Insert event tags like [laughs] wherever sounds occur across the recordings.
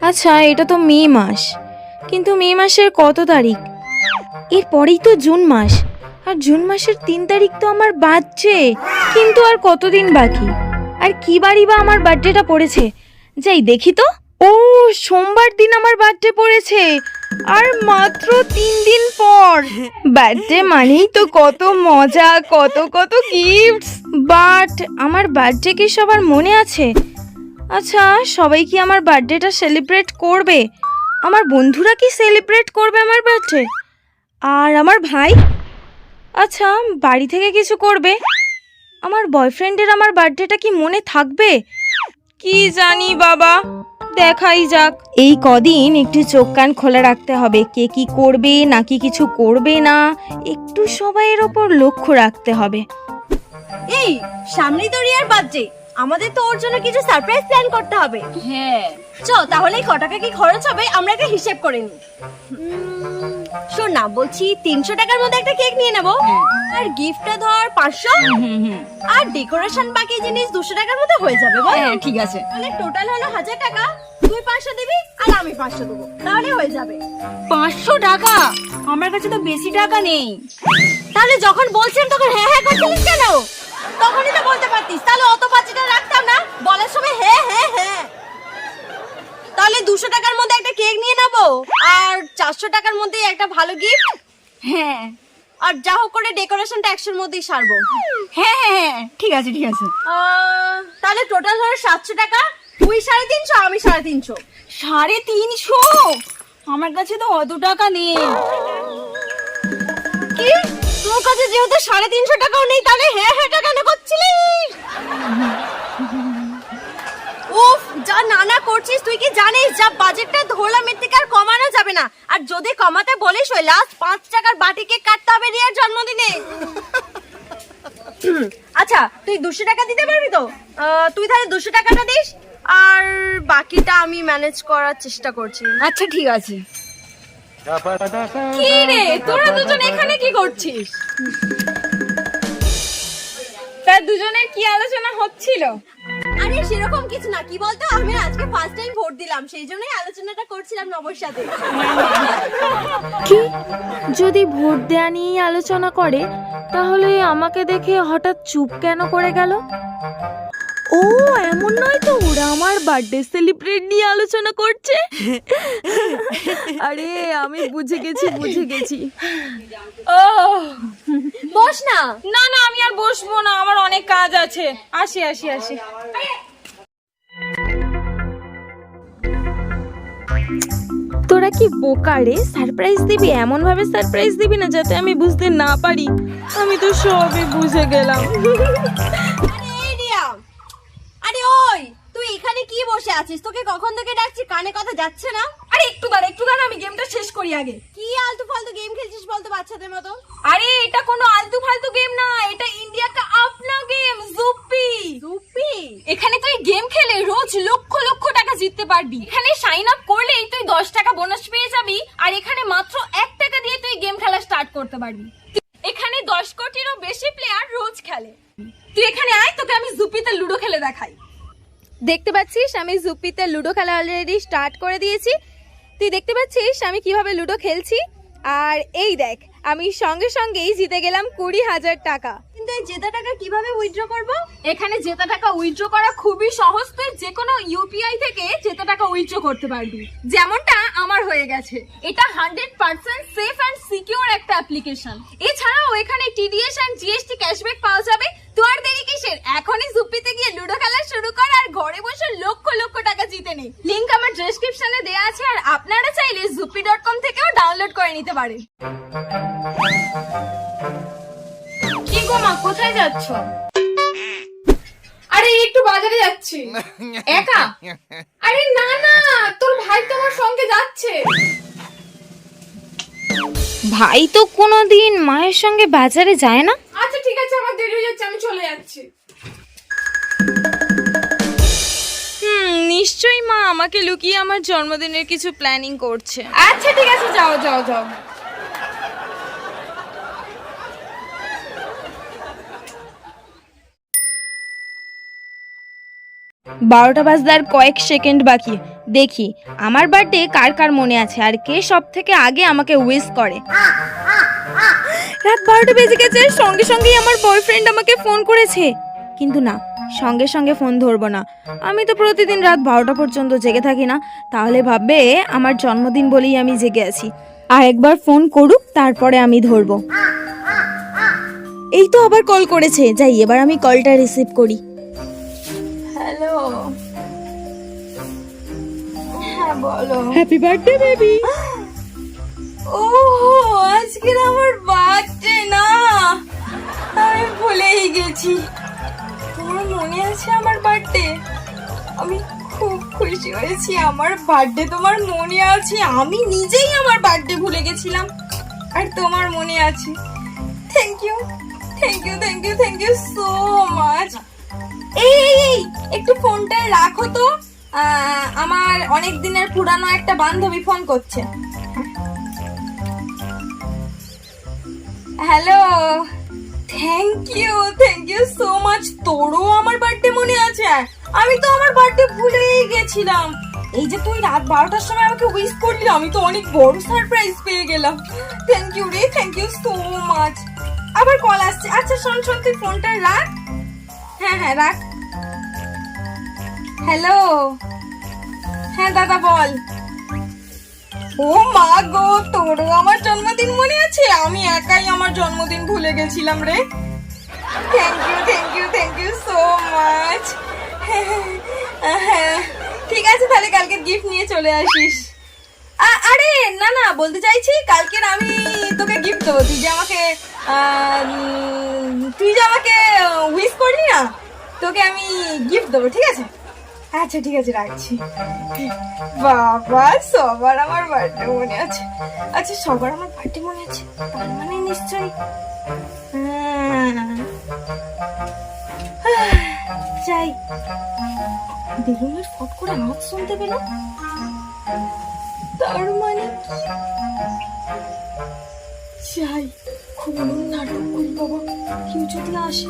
আচ্ছা এটা তো মে মাস। কিন্তু মে মাসের কত তারিখ? এর পরেই তো জুন মাস। আর জুন মাসের তিন তারিখ তো আমার বাজছে। কিন্তু আর কতদিন বাকি? আর কি বাড়ি বা আমার বার্থডেটা পড়েছে? যাই দেখি তো। সোমবার দিন আমার বার্থডে পড়েছে। আর মাত্র তিন দিন পর। বার্থডে মানেই তো কত মজা, কত কত গিফটস বাট আমার বার্থডে কি সবার মনে আছে? আচ্ছা সবাই কি আমার বার্থডেটা সেলিব্রেট করবে? আমার বন্ধুরা কি সেলিব্রেট করবে আমার বার্থডে আর আমার ভাই? আচ্ছা বাড়ি থেকে কিছু করবে? আমার বয়ফ্রেন্ডের আমার বার্থডেটা কি মনে থাকবে? কি জানি বাবা। দেখাই যাক। এই কদিন একটু চোখ কান খোলা রাখতে হবে। কে কি করবে নাকি কিছু করবে না একটু সবাইয়ের ওপর লক্ষ্য রাখতে হবে। এই সামনে তো রিয়ার বার্থডে আমাদের তো ওর জন্য কিছু সারপ্রাইজ প্ল্যান করতে হবে। হ্যাঁ। চ তাহলে কটাকা টাকা কি খরচ হবে আমরা একটা হিসেব করে নিই। শোন না বলছি তিনশো টাকার মধ্যে একটা কেক নিয়ে নেব। আর গিফটটা ধর পাঁচশো। আর ডেকোরেশন বাকি জিনিস দুশো টাকার মধ্যে হয়ে যাবে বল। হ্যাঁ ঠিক আছে। তাহলে টোটাল হলো হাজার টাকা। তুই পাঁচশো দিবি আর আমি পাঁচশো দেবো। তাহলে হয়ে যাবে। পাঁচশো টাকা? আমার কাছে তো বেশি টাকা নেই। তাহলে যখন বলছেন তখন হ্যাঁ চারশো টাকার মধ্যে একটা ভালো গিফট হ্যাঁ। আর যা হোক করে ডেকোরেশনটা একশোর মধ্যেই সারবো। হ্যাঁ হ্যাঁ হ্যাঁ ঠিক আছে ঠিক আছে। আহ, তাহলে টোটাল ধরো সাতশো টাকা। তুই সাড়ে তিনশো আমি সাড়ে তিনশো। সাড়ে তিনশো? আমার কাছে তো অত টাকা নেই। কি? তোর কাছে যেহেতু সাড়ে তিনশো টাকাও নেই তাহলে হ্যাঁ হ্যাঁ টাকা কেন করছিলিস যা নানা করছিস তুই কি জানিস? যা বাজেটটা ধরলাম এর থেকে আর কমানো যাবে না। আর যদি কমাতে বলিস ওই লাস্ট পাঁচ টাকার বাটি কেক কাটতে হবে রিয়ার জন্মদিনে। আচ্ছা তুই দুশো টাকা দিতে পারবি তো? তুই তাহলে দুশো টাকাটা দিস আর বাকিটা আমি ম্যানেজ করার চেষ্টা করছি। আচ্ছা ঠিক আছে। কি রে? তোরা দুজন এখানে কি করছিস? তা দুজনের কি আলোচনা হচ্ছিল? আরে সেরকম কিছু না, কি বলতো? আমি আজকে ফার্স্ট টাইম ভোট দিলাম, সেই জন্যই আলোচনাটা করছিলাম নবর সাথে। কি? যদি ভোট দেয়া নিয়েই আলোচনা করে, তাহলে আমাকে দেখে হঠাৎ চুপ কেন করে গেল? ও এমন নয় তো ওরা আমার বার্থডে সেলিব্রেট নিয়ে আলোচনা করছে। আরে আমি বুঝে গেছি বুঝে গেছি। ও বস না। না না আমি আর বসবো না আমার অনেক কাজ আছে। আসি আসি আসি। তোরা কি বোকা রে? সারপ্রাইজ দিবি এমন ভাবে সারপ্রাইজ দিবি না যাতে আমি বুঝতে না পারি। আমি তো সবই বুঝে গেলাম আরে এই রিয়া আরে ওই তুই এখানে কি বসে আছিস? তোকে কখন থেকে ডাকছি? কানে কথা যাচ্ছে না? আরে একটু দাঁড়া একটু দাঁড়া আমি গেমটা শেষ করি আগে। কি আলতু ফালতু গেম খেলছিস বলতো বাচ্চাদের মতো? আরে এটা কোনো আলতু ফালতু গেম না এটা ইন্ডিয়া কা আপনা গেম জুপি জুপি এখানে তুই গেম খেলে রোজ লক্ষ লক্ষ টাকা জিততে পারবি। এখানে সাইন আপ করলেই তুই দশ টাকা বোনাস পেয়ে যাবি আর এখানে মাত্র এক টাকা দিয়ে তুই গেম খেলা স্টার্ট করতে পারবি। এখানে দশ কোটিরও বেশি প্লেয়ার রোজ খেলে। তুই এখানে আয় তোকে আমি জুপিতে লুডো খেলে দেখাই। দেখতে পাচ্ছিস? আমি জুপিতে লুডো খেলা অলরেডি স্টার্ট করে দিয়েছি। তুই দেখতে পাচ্ছিস আমি কীভাবে লুডো খেলছি? আর এই দেখ, আমি সঙ্গে সঙ্গেই জিতে গেলাম কুড়ি হাজার টাকা। কিন্তু এই জেতা টাকা কীভাবে উইথড্র করব? এখানে জেতা টাকা উইথড্র করা খুবই সহজ, তুই যে কোনো ইউপিআই থেকে জেতা টাকা উইথড্র করতে পারবি। যেমনটা আমার হয়ে গেছে। এটা hundred percent safe and secure একটা অ্যাপ্লিকেশন এছাড়াও এখানে টিডিএস অ্যান্ড জিএসটি ক্যাশব্যাক পাওয়া যাবে। তো আর দেরি কিসের? এখনই জুপিতে গিয়ে লুডো খেলা শুরু কর আর ঘরে বসে লক্ষ লক্ষ টাকা জিতে নে। লিংক আমার ডেসক্রিপশনে দেওয়া আছে আর আপনারা চাইলে জুপি ডট কম থেকেও ডাউনলোড করে নিতে পারেন। গো মা কোথায় যাচ্ছ? আরে একটু বাজারে যাচ্ছি। একা? আরে না না তোর ভাই তো আমার সঙ্গে যাচ্ছে। ভাই তো কোনোদিন মায়ের সঙ্গে বাজারে যায় না? আচ্ছা ঠিক আছে আমার দেরি হয়ে যাচ্ছে আমি চলে যাচ্ছি। হুম নিশ্চয়ই মা আমাকে লুকিয়ে আমার জন্মদিনের কিছু প্ল্যানিং করছে। আচ্ছা ঠিক আছে যাও যাও যাও। বারোটা বাজতে আর কয়েক সেকেন্ড বাকি। দেখি, আমার বার্থডে কার কার মনে আছে আর কে সব থেকে আগে আমাকে উইশ করে? রাত বারোটা বেজে গেছে, সঙ্গে সঙ্গেই আমার বয়ফ্রেন্ড আমাকে ফোন করেছে। কিন্তু না, সঙ্গে সঙ্গে ফোন ধরবো না। আমি তো প্রতিদিন রাত বারোটা পর্যন্ত জেগে থাকি না, তাহলে ভাববে আমার জন্মদিন বলেই আমি জেগে আছি। আর একবার ফোন করুক, তারপরে আমি ধরবো। এই তো আবার কল করেছে। যাই, এবার আমি কলটা রিসিভ করি। হ্যালো। হ্যাঁ বলো। হ্যাপি বার্থডে বেবি ও আজকের আমার বার্থডে না। আমি ভুলেই গেছি। তোমার মনে আছে আমার বার্থডে আমি খুব খুশি হয়েছি আমার বার্থডে তোমার মনে আছে। আমি নিজেই আমার বার্থডে ভুলে গেছিলাম। আর তোমার মনে আছে। Thank you thank you thank you thank you so much এই এই একটু ফোনটা রাখো তো। আমার অনেক দিনের পুরানো একটা বান্ধবী ফোন করছে। Hello thank you thank you so much তোরও আমার বার্থডে মনে আছে? আমি তো আমার বার্থডে ভুলেই গেছিলাম। এই যে তুই রাত বারোটার সময় আমাকে উইশ করলি, আমি তো অনেক বড় সারপ্রাইজ পেয়ে গেলাম। থ্যাংক ইউ রে থ্যাংক ইউ সো মাচ আবার কল আসছে। আচ্ছা শোন শোন, তুই ফোনটা রাখ। হ্যাঁ হ্যাঁ রাখ। হ্যালো হ্যাঁ দাদা, বল। ও মা গো, তোরও আমার জন্মদিন মনে আছে? আমি একাই আমার জন্মদিন ভুলে গেছিলাম রে। Thank you thank you thank you so much হ্যাঁ ঠিক আছে, তাহলে কালকে গিফট নিয়ে চলে আসিস। আরে, না না, বলতে চাইছি কালকের আমি তোকে গিফট দেবো। তুই যে আমাকে তুই যে আমাকে উইশ করলি না, তোকে আমি গিফট দেবো, ঠিক আছে? আচ্ছা ঠিক আছে, রাখছি। বাবা, সবার আমার বার্থডে মনে আছে। আচ্ছা সবার আমার বার্থডে মনে আছে? মানে নিশ্চয়ই। হ্যাঁ। যাই। বেলুনের ফট করে আওয়াজ শুনতে পেলাম। তার মানে কি? যাই খুব নাটক করি বাবা। কেউ যদি আসে।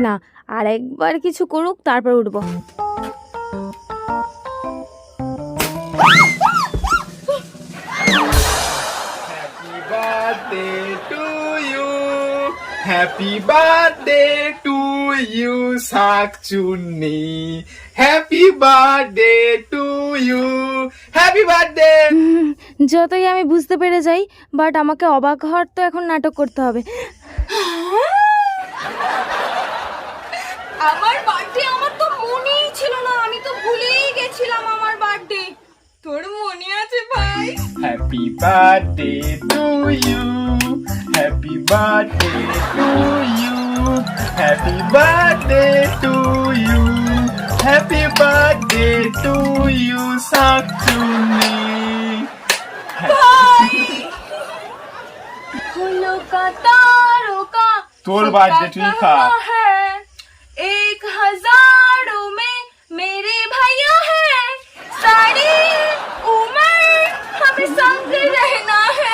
না আর একবার কিছু করুক তারপর উঠবো Happy birthday to you. Happy birthday to you, Sakchuni. Happy birthday to you. Happy birthday. যতই আমি বুঝতে পেরে যাই বাট আমাকে অবাক হওয়ার তো এখন নাটক করতে হবে আমার বার্থডে আমার তো মনেই ছিল না আমি তো ভুলেই গেছিলাম আমার বার্থডে তোর মনে আছে ভাই? Happy birthday to you happy birthday to you happy birthday to you happy birthday to you তোর বার্থডে তুই খা। হ্যাঁ, सारी उम्र हमें संग रहना है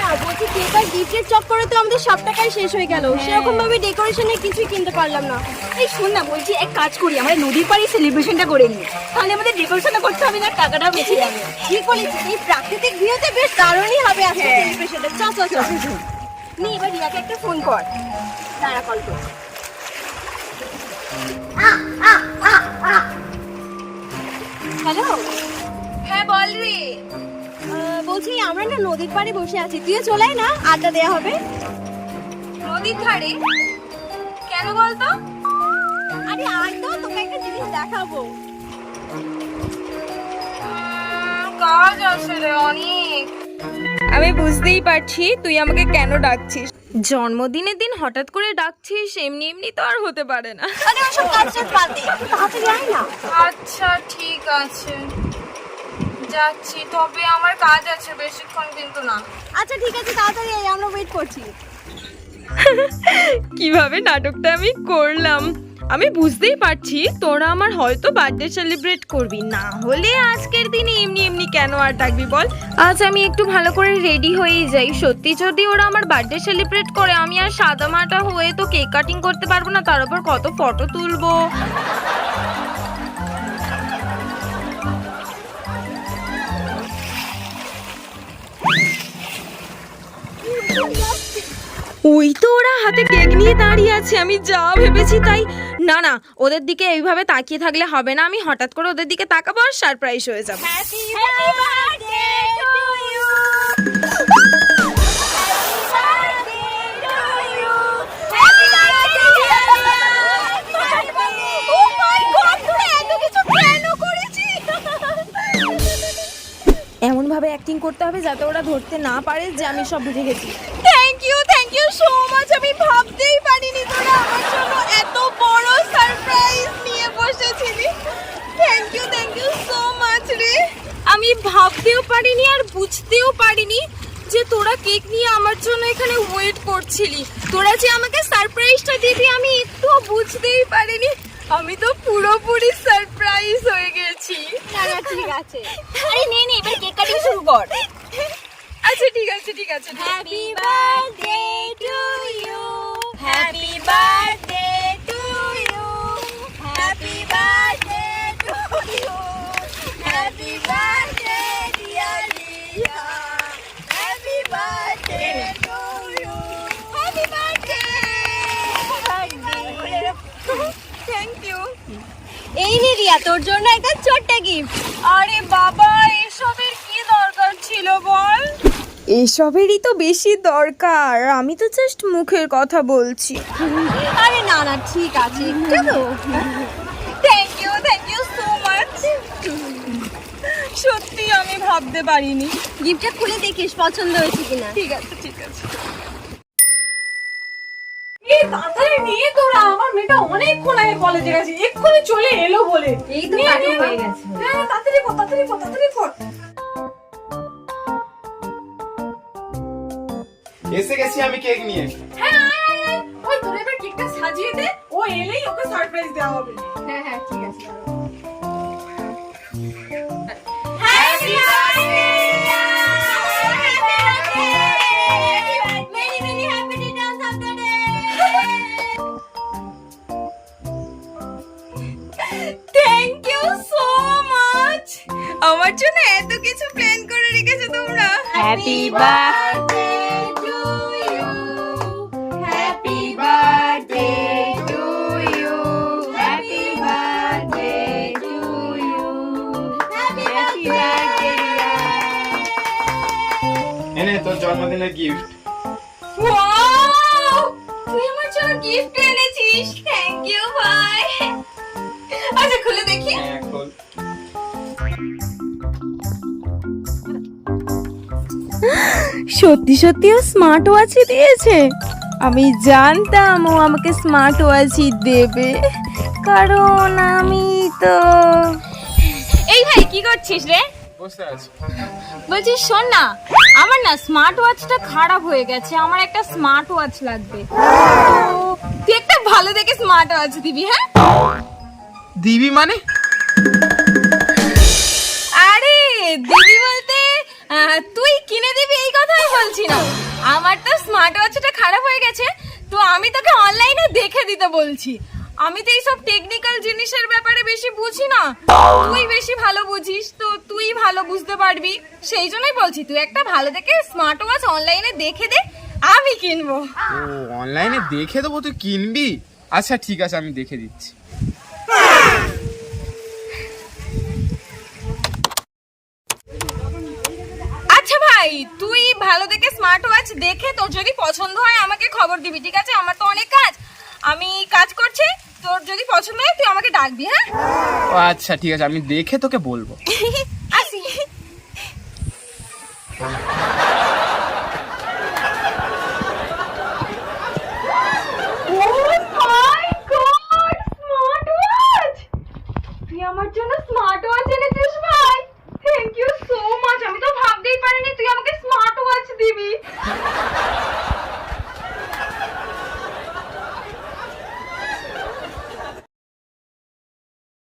না বলছি কেক আর গিফটের চক্করে তো আমাদের সব টাকাই শেষ হয়ে গেল সেরকম ভাবে ডেকোরেশনে কিছুই কিনতে পারলাম না এই শোন না বলছি এক কাজ করি আমরা নদীর পাড়ে সেলিব্রেশনটা করে নিই তাহলে আমাদের ডেকোরেশনটা করতে হবে না টাকাটাও বেঁচে যাবে ঠিক বলেছিস এই প্রাকৃতিক ভিউতে বেশ দারুণই হবে আজকে হ্যাঁ। সেলিব্রেশনটা চল চল চল নি এবার রিয়াকে একটা ফোন কর তারা কল কর হ্যালো? হ্যাঁ বল রে। বলছি আমরা না নদীর পাড়ে বসে আছি। তুইও চলে আয় না আড্ডা দেওয়া হবে। নদীর ধারে? কেন বলতো? আরে তো তোকে একটা জিনিস দেখাবো। কাজ আছে রে অনেক। আমি বুঝতেই পারছি তুই আমাকে কেন ডাকছিস? জন্মদিনের দিন হঠাৎ করে ডাকছিস এমনি এমনি তো আর হতে পারে না। আরে ওসব কাজ বাদ দে তাড়াতাড়ি আয় না। আচ্ছা আছে। যাচ্ছি তবে আমার কাজ আছে বেশিক্ষণ কিন্তু না। আচ্ছা ঠিক আছে তাড়াতাড়ি আমরা ওয়েট করছি। [laughs] কীভাবে নাটকটা আমি করলাম? আমি বুঝতেই পারছি তোরা আমার হয়তো বার্থডে সেলিব্রেট করবি। না হলে আজকের দিনে এমনি এমনি কেন আর ডাকবি বল? আজ আমি একটু ভালো করে রেডি হয়েই যাই। সত্যি যদি ওরা আমার বার্থডে সেলিব্রেট করে আমি আর সাদা মাটা হয়ে তো কেক কাটিং করতে পারব না তার উপর কত ফটো তুলবো? হাতে কেক নিয়ে দাঁড়িয়ে আছে আমি যা ভেবেছি তাই। না না ওদের দিকে এইভাবে তাকিয়ে থাকলে হবে না আমি হঠাৎ করে ওদের দিকে তাকাবো আর সারপ্রাইজ হয়ে যাব। এমন ভাবে অ্যাক্টিং করতে হবে যাতে ওরা ধরতে না পারে যে আমি সব বুঝে গেছি। Thank you thank you so much আমি ভাবতেই পারিনি তোরা আমার জন্য এত বড় সারপ্রাইজ নিয়ে বসেছিলি thank you thank you so much রে আমি ভাবতেও পারিনি আর বুঝতেও পারিনি যে তোরা কেক নিয়ে আমার জন্য এখানে ওয়েট করছিলি। তোরা যে আমাকে সারপ্রাইজটা দিবি আমি একটু বুঝতেই পারিনি। আমি তো পুরোপুরি সারপ্রাইজ হয়ে গেছি। না না ঠিক আছে। আরে নে নে এবার কেক কাটিং শুরু কর। আচ্ছা ঠিক আছে ঠিক আছে happy birthday to you happy birthday to you happy birthday to you এই নে রিয়া তোর জন্য একটা ছোট্ট গিফট আরে বাবা এসবের কি দরকার ছিল বল? এসবেরই তো বেশি দরকার। আমি তো জাস্ট মুখের কথা বলছি। আরে না না ঠিক আছে একটু। তো thank you thank you so much সত্যি আমি ভাবতে পারিনি। গিফটটা খুলে দেখিস পছন্দ হয়েছে কিনা। ঠিক আছে ঠিক আছে। এই তাড়াতাড়ি নিয়ে তোরা আমার মেয়েটা অনেকক্ষণ আগে কলেজে গেছে এক্ষুনি চলে এলো বলে। এই তো নিয়ে, হয়ে গেছে। হ্যাঁ তাড়াতাড়ি কর তাড়াতাড়ি কর তাড়াতাড়ি কর। এসে গেছি আমি কেক নিয়ে। হ্যাঁ আয় আয় আয়। ওই তোর এবার কেকটা সাজিয়ে দে ও এলেই ওকে সারপ্রাইজ দেওয়া হবে। হ্যাঁ হ্যাঁ ঠিক আছে। Happy birthday to you. Happy birthday to you. Happy birthday to you. Happy birthday. এনে তোর জন্মদিনের গিফট ওয়াও তুই আমার জন্য গিফট এনেছিস থ্যাংক ইউ ভাই আচ্ছা খুলে দেখি সত্যি সত্যি ও স্মার্ট ওয়াচই দিয়েছে। আমি জানতাম ও আমাকে স্মার্ট ওয়াচই দেবে। কারণ আমি তো এই ভাই কি করছিস রে? বসে আছি। বলছি শোন না আমার না স্মার্ট ওয়াচটা খারাপ হয়ে গেছে। আমার একটা স্মার্ট ওয়াচ লাগবে। তুই একটা ভালো দেখে স্মার্ট ওয়াচ দিবি হ্যাঁ? দিবি মানে? বলছি না। আমার তো স্মার্ট ওয়াচটা খারাপ হয়ে গেছে, তো আমি তোকে অনলাইনে দেখে দিতে বলছি। আমি তো এইসব টেকনিক্যাল জিনিসের ব্যাপারে বেশি বুঝি না। তুই বেশি ভালো বুঝিস, তো তুই ভালো বুঝতে পারবি। সেই জন্যই বলছি, তুই একটা ভালো দেখে স্মার্ট ওয়াচ অনলাইনে দেখে দে, আমি কিনবো। ও অনলাইনে দেখে দেবো, তুই কিনবি? আচ্ছা ঠিক আছে, আমি দেখে দিচ্ছি। স্মার্ট ওয়াচ দেখে তোর যদি পছন্দ হয় আমাকে খবর দিবি ঠিক আছে? আমার তো অনেক কাজ। আমি কাজ করছি তোর যদি পছন্দ হয় তুই আমাকে ডাকবি হ্যাঁ? ও আচ্ছা ঠিক আছে আমি দেখে তোকে বলব। [laughs] আসি।